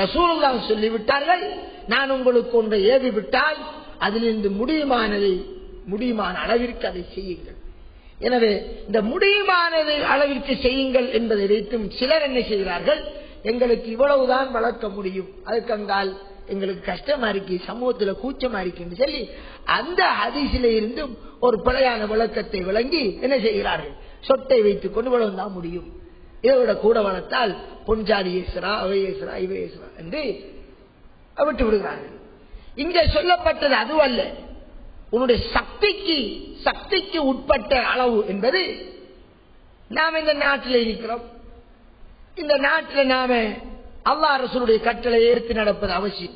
ரசூலுல்லாஹ் சொல்லிவிட்டார்கள் நான் உங்களுக்கு ஒன்றை ஏவி விட்டால் அதிலிருந்து முடியுமானதை முடியுமான அளவிற்கு அதை செய்யுங்கள். எனவே இந்த முடியுமானது அளவிற்கு செய்யுங்கள் என்பதை வைத்தும் சிலர் என்ன செய்கிறார்கள் எங்களுக்கு இவ்வளவுதான் வளர்க்க முடியும் அதுக்கங்கால் எங்களுக்கு கஷ்டமா இருக்கு சமூகத்துல கூச்சமா இருக்குன்னு சொல்லி அந்த ஹதீஸில இருந்தும் ஒரு பிழையான விளக்கத்தை விளங்கி என்ன செய்கிறார்கள் சொட்டை வைத்துக் கொண்டு வளர்ந்தா முடியும். இதை விட கூட வளர்த்தால் பொஞ்சாதி ஏசுரா அவை ஏசுரா இவை ஏசுரா என்று விட்டு விடுகிறார்கள். இங்கே சொல்லப்பட்டது அதுவல்ல. உன்னுடைய சக்திக்கு சக்திக்கு உட்பட்ட அளவு என்பது நாம் இந்த நாட்டில் இருக்கிறோம். இந்த நாட்டில் நாம அல்லா அரசனுடைய கட்டளை ஏற்று நடப்பது அவசியம்.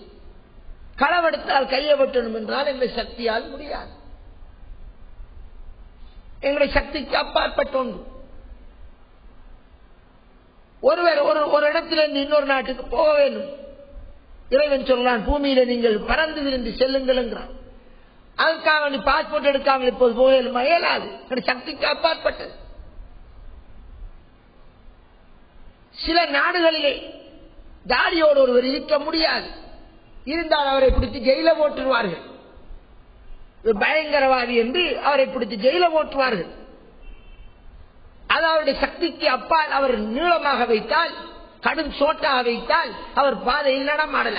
களவெடுத்தால் கையப்பட்டணும் என்றால் எங்களை சக்தியால் முடியாது. எங்களுடைய சக்திக்கு அப்பாற்பட்ட ஒன்று ஒருவர் ஒரு ஒரு இடத்திலிருந்து இன்னொரு நாட்டுக்கு போக வேண்டும் இறைவன் சொல்லலாம் பூமியில நீங்கள் பறந்து விருந்து செல்லுங்கள் அதுக்காக நீ பாஸ்போர்ட் எடுக்காமல் இப்போது போக இயலாது சக்திக்கு அப்பாற்பட்டது. சில நாடுகளிலே தாடியோடு ஒருவர் இருக்க முடியாது. இருந்தால் அவரை பிடித்து ஜெயில ஓட்டுவார்கள். பயங்கரவாதி என்று அவரை பிடித்து ஜெயில ஓட்டுவார்கள். அது அவருடைய சக்திக்கு அப்பால் அவர் நீளமாக வைத்தால் கடும் சோட்டாக வைத்தால் அவர் பாதையில் நடமாடல.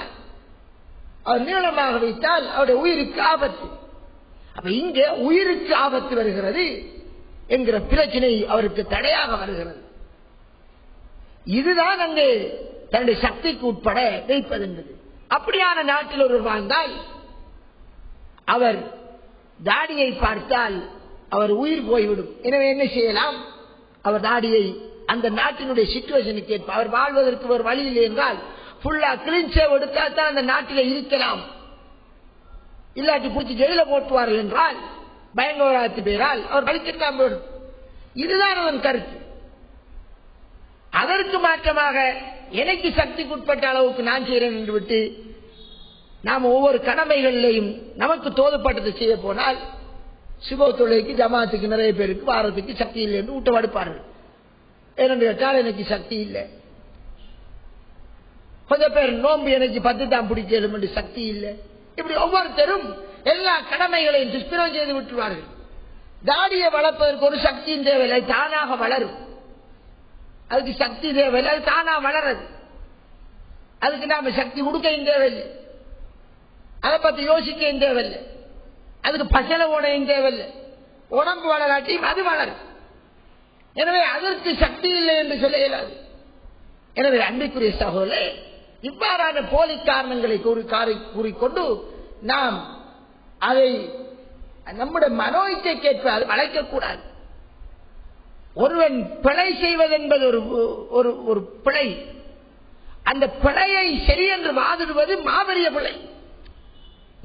அவர் நீளமாக வைத்தால் அவருடைய உயிருக்கு ஆபத்து. அப்ப இங்க உயிருக்கு ஆபத்து வருகிறது என்கிற பிரச்சனை அவருக்கு தடையாக வருகிறது. இதுதான் அங்கு தன்னுடைய சக்திக்கு உட்பட வைப்பது என்பது. அப்படியான நாட்டில் ஒருவர் வாழ்ந்தால் அவர் தாடியை பார்த்தால் அவர் உயிர் போய்விடும். எனவே என்ன செய்யலாம்? அவர் தாடியை அந்த நாட்டினுடைய சிச்சுவேஷனுக்கு ஏற்ப அவர் வாழ்வதற்கு ஒரு வழி இல்லை என்றால் ஃபுல்லா கிளீன் சேவ் எடுத்தால் தான் அந்த நாட்டில் இருக்கலாம். இல்லாட்டி பிடிச்சி ஜெயில போட்டுவார்கள் என்றால் பயங்கரவாதத்து பெயரால் அவர் கழிச்சிருக்காம போயிடும். இதுதான் அவன் கருத்து. அதற்கு மாற்றமாக எனக்கு சக்திக்குட்பட்ட அளவுக்கு நான் செய்கிறேன் என்று விட்டு நாம் ஒவ்வொரு கடமைகளிலையும் நமக்கு தோதுப்பட்டது செய்ய போனால் சிவ தொழிலுக்கு ஜமாத்துக்கு நிறைய பேருக்கு வாரத்துக்கு சக்தி இல்லை என்று ஊட்ட வடுப்பார்கள் ஏனென்று கேட்டால் எனக்கு சக்தி இல்லை. கொஞ்சம் பேர் நோம்பு எனக்கு பத்து தான் பிடிச்சதும் என்று சக்தி இல்லை. இப்படி ஒவ்வொருத்தரும் எல்லா கடமைகளையும் துஷ்பிரம் செய்து விட்டுவார்கள் தாடியை வளர்ப்பதற்கு ஒரு சக்தியும் தேவையில்லை தானாக வளரும். அதுக்கு சக்தி தேவையில்லை அது தானா வளரது. அதுக்கு நாம சக்தி கொடுக்கவும் தேவையில்லை. அதை பத்தி யோசிக்கவும் தேவையில்லை. அதுக்கு பசல ஓடையும் தேவையில்லை. உடம்பு வளராட்டியும் அது வளரும். எனவே அதற்கு சக்தி இல்லை என்று சொல்ல இயலாது எனவே அன்பிக்குரிய சகோதரே இவ்வாறான போலி காரணங்களை கூறிக்கொண்டு நாம் அதை நம்முடைய மனோ இச்சைக்கேற்ப அது வளைக்கக்கூடாது. ஒருவன் பிழை செய்வதென்பது ஒரு ஒரு ஒரு பிழை. அந்த பிழையை சரி என்று வாதிடுவது மாபெரிய பிழை.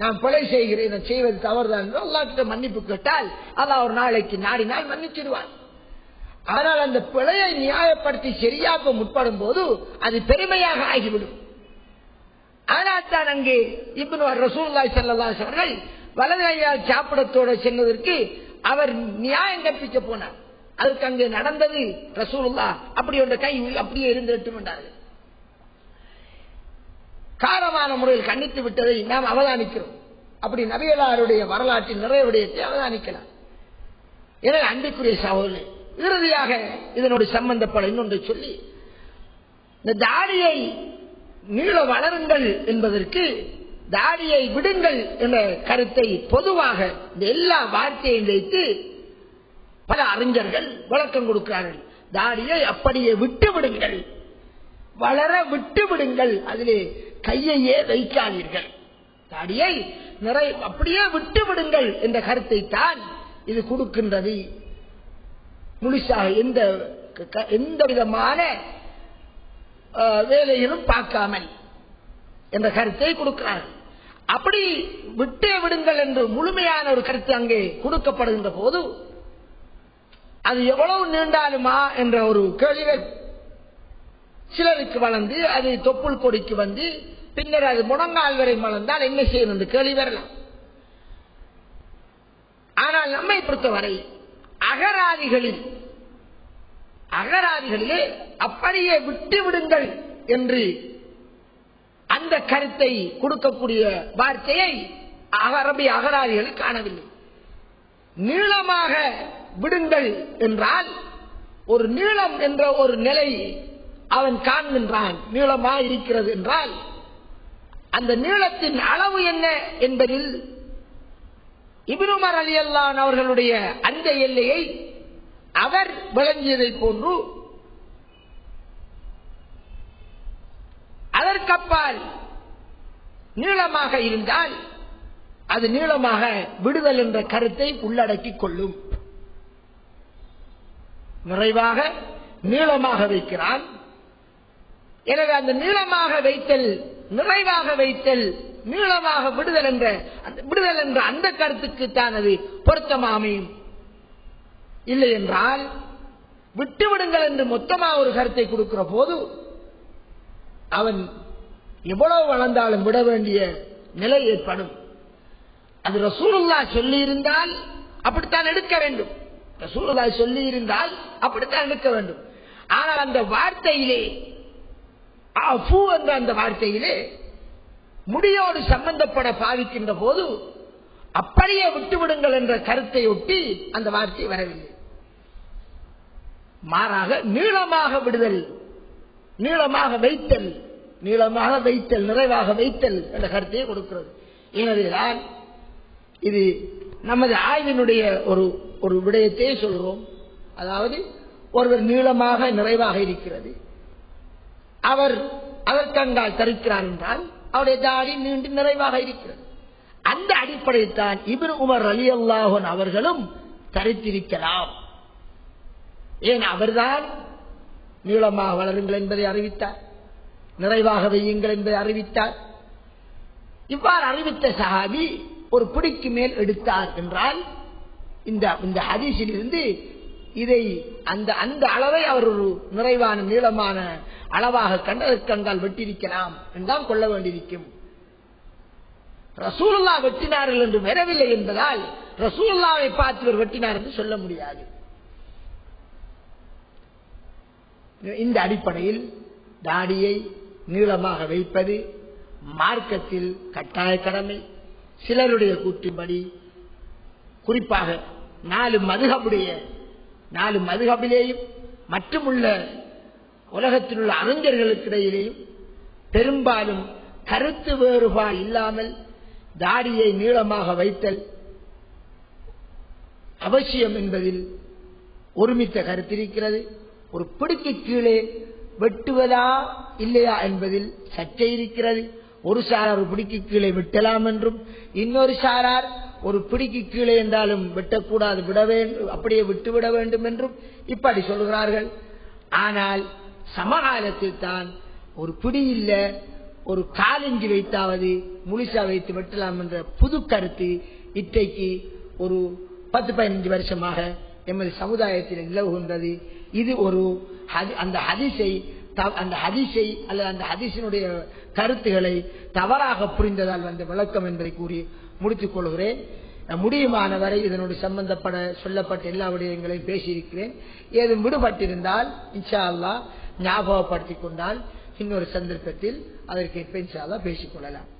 நான் கொலை செய்கிறேன் செய்வது தவறுதான் என்று அல்லாக்கிட்ட மன்னிப்பு கேட்டால் அல்லா ஒரு நாளைக்கு நாடினால் மன்னிச்சிடுவான். ஆனால் அந்த பிழையை நியாயப்படுத்தி சரியாக்க முற்படும் போது அது பெருமையாக ஆகிவிடும். ஆனால் தான் அங்கே இப்ப ரசூல்லாய் செல்லதாஸ் அவர்கள் வலதையால் சாப்பிடத்தோட சென்றதற்கு அவர் நியாயம் கற்பிக்க போனார். அதுக்கு அங்கே நடந்தது ரசூலுல்லா அப்படி ஒன்ற கை அப்படியே இருந்துட்டு என்றார்கள். காரமான முறையில் கண்டித்து விட்டதை நாம் அவதானிக்கிறோம். அப்படி நபியலாருடைய வரலாற்றில் நிறைய விடயத்தை அவதானிக்கலாம். எனவே அன்புக்குரிய சகோதரர் இறுதியாக இதனுடைய சம்பந்தப்பட இன்னொன்று சொல்லி இந்த தாடியை நீள வளருங்கள் என்பதற்கு தாடியை விடுங்கள் என்ற கருத்தை பொதுவாக இந்த எல்லா வார்த்தையும் வைத்து பல அறிஞர்கள் விளக்கம் கொடுக்கிறார்கள். தாடியை அப்படியே விட்டு விடுங்கள். வளர விட்டு விடுங்கள். அதிலே கையையே வைக்காதீர்கள். தாடியை நிறை அப்படியே விட்டு விடுங்கள் என்ற கருத்தை தான் இது கொடுக்கின்றது. முழுசாக எந்த எந்த விதமான வேலையிலும் பார்க்காமல் என்ற கருத்தை கொடுக்கிறார்கள். அப்படி விட்டே விடுங்கள் என்று முழுமையான ஒரு கருத்து அங்கே கொடுக்கப்படுகின்ற போது அது எவ்வளவு நீண்டாலுமா என்ற ஒரு கேள்வி சிலருக்கு வளர்ந்து அது தொப்புள் கொடிக்கு வந்து பின்னர் அது முடங்கால் வரை வளர்ந்தால் என்ன செய்யணும் கேள்வி வரலாம். ஆனால் நம்மை பொறுத்தவரை அகராதிகளில் அகராதிகளிலே அப்படியே விட்டு விடுங்கள் என்று அந்த கருத்தை கொடுக்கக்கூடிய வார்த்தையை அரபி அகராதிகள் காணவில்லை. நீளமாக விடுங்கள் என்றால் ஒரு நீளம் என்ற ஒரு நிலை அவன் காண்கின்றான் நீளமாக இருக்கிறது என்றால் அந்த நீளத்தின் அளவு என்ன என்பதில் இபினுமர் அலி அல்லான் அவர்களுடைய அந்த எல்லையை அவர் விளங்கியதை போன்று அதற்கப்பால் நீளமாக இருந்தால் அது நீளமாக விடுதல் என்ற கருத்தை உள்ளடக்கிக் கொள்ளும். நிறைவாக நீளமாக வைக்கிறான். எனவே அந்த நீளமாக வைத்தல் நிறைவாக வைத்தல் நீளமாக விடுதல் என்ற அந்த விடுதல் என்ற அந்த கருத்துக்கு தான் அது பொருத்தமா அமையும் இல்லை என்றால் விட்டு விடுங்கள் என்று மொத்தமா ஒரு கருத்தை கொடுக்கிற போது அவன் எவ்வளவு வளர்ந்தாலும் விட வேண்டிய நிலை ஏற்படும். அது ரசூலுல்லா சொல்லி இருந்தால் அப்படித்தான் எடுக்க வேண்டும். ரசூலுல்லா சொல்லி இருந்தால் அப்படித்தான் எடுக்க வேண்டும். ஆனால் அந்த வார்த்தையிலே அஃபு என்ற அந்த வார்த்தையிலே முடியோடு சம்பந்தப்பட பாவிக்கின்ற போது அப்படியே விட்டுவிடுங்கள் என்ற கருத்தை ஒட்டி அந்த வார்த்தை வரவில்லை. மாறாக நீளமாக விடுதல் நீளமாக வைத்தல் நீளமாக வைத்தல் நிறைவாக வைத்தல் என்ற கருத்தையே கொடுக்கிறது. எனவேதான் இது நமது ஆய்வினுடைய ஒரு ஒரு விடயத்தையே சொல்கிறோம் அதாவது ஒருவர் நீளமாக நிறைவாக இருக்கிறது. அவர் அதற்கண்டால் தருக்கிறார் என்றால் அவருடைய தாடி நீண்டு நிறைவாக இருக்கிறது. அந்த அடிப்படையில் தான் இபின் உமர் அலி அல்லாஹன் அவர்களும் தரித்திருக்கலாம். ஏன் அவர்தான் நீளமாக வளருங்கள் என்பதை அறிவித்தார் நிறைவாக வையுங்கள் என்பதை அறிவித்தார். இவ்வாறு அறிவித்த சஹாபி ஒரு பிடிக்கு மேல் எடுத்தார் என்றால் இந்த இந்த ஹதீஸில் இருந்து இதை அந்த அந்த அளவை அவர் ஒரு நிறைவான நீளமான அளவாக கண்டதற்கங்கால் வெட்டியிருக்கலாம் என்றுதான் கொள்ள வேண்டியிருக்கும். ரசூல்லா வெட்டினார்கள் என்று வரவில்லை என்பதால் ரசூல்லாவை பார்த்து இவர் வெட்டினார் என்று சொல்ல முடியாது. இந்த அடிப்படையில் தாடியை நீளமாக வைப்பது மார்க்கத்தில் கட்டாய கடமை. சிலருடைய கூற்றின்படி குறிப்பாக நாலு மதுகபுடைய நாலு மதுகபிலேயும் மற்றுமுள்ள உலகத்தில் உள்ள அறிஞர்களுக்கிடையிலேயும் பெரும்பாலும் கருத்து வேறுபாடு இல்லாமல் தாடியை நீளமாக வைத்தல் அவசியம் என்பதில் ஒருமித்த கருத்திருக்கிறது. ஒரு பிடிக்கு கீழே வெட்டுவதா இல்லையா என்பதில் சர்ச்சை இருக்கிறது. ஒரு சாரார் ஒரு பிடிக்கு கீழே வெட்டலாம் என்றும் இன்னொரு சாரார் ஒரு பிடிக்கு கீழே என்றாலும் வெட்டக்கூடாது விட வேண்டும் அப்படியே விட்டுவிட வேண்டும் என்றும் இப்படி சொல்கிறார்கள். ஆனால் சமகாலத்தில் தான் ஒரு பிடி இல்ல ஒரு காலஞ்சி வைத்தாவது முழுசா வைத்து வெட்டலாம் என்ற புது கருத்து இத்தைக்கு ஒரு பத்து பதினஞ்சு வருஷமாக எமது சமுதாயத்தில் நிலவுகின்றது. இது ஒரு அந்த ஹதிசை அந்த ஹதிசை அல்லது அந்த ஹதிசினுடைய கருத்துக்களை தவறாக புரிந்ததால் வந்த விளக்கம் என்பதை கூறி முடித்துக் கொள்கிறேன். முடியுமான வரை இதனோடு சம்பந்தப்பட சொல்லப்பட்ட எல்லா விடயங்களையும் பேசியிருக்கிறேன். ஏதும் விடுபட்டிருந்தால் இன்ஷா அல்லா ஞாபகப்படுத்திக் கொண்டால் இன்னொரு சந்தர்ப்பத்தில் அதற்கு இன்ஷா அல்லா பேசிக் கொள்ளலாம்.